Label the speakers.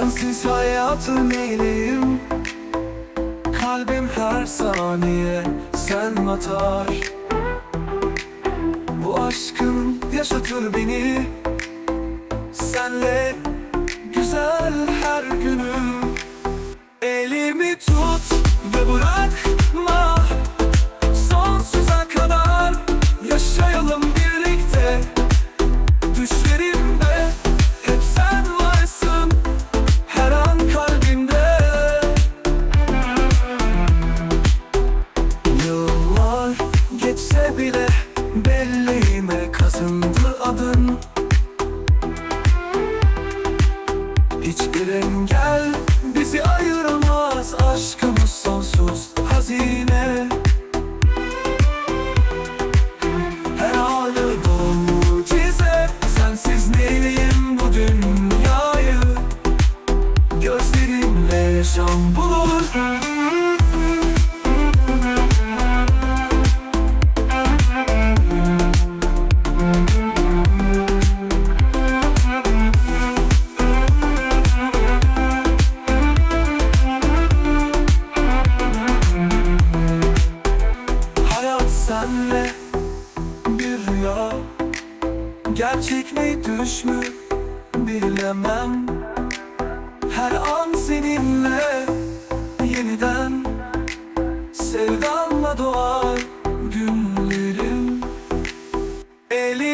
Speaker 1: Sensiz hayatı neyleyim Kalbim her saniye sen atar. Bu aşkın yaşatır beni. Senle güzel her günüm Elimi tut ve bırak. Bile belleğime kazındı adın. Hiçbir engel bizi ayıramaz Aşkımız sonsuz hazine. Her anı mucize Sensiz neyleyim bu dünyayı? Gözlerimle yaşam bulur Gerçek mi düş mü bilemem. Her an seninle yeniden Sevdanla doğar günlerim. Elin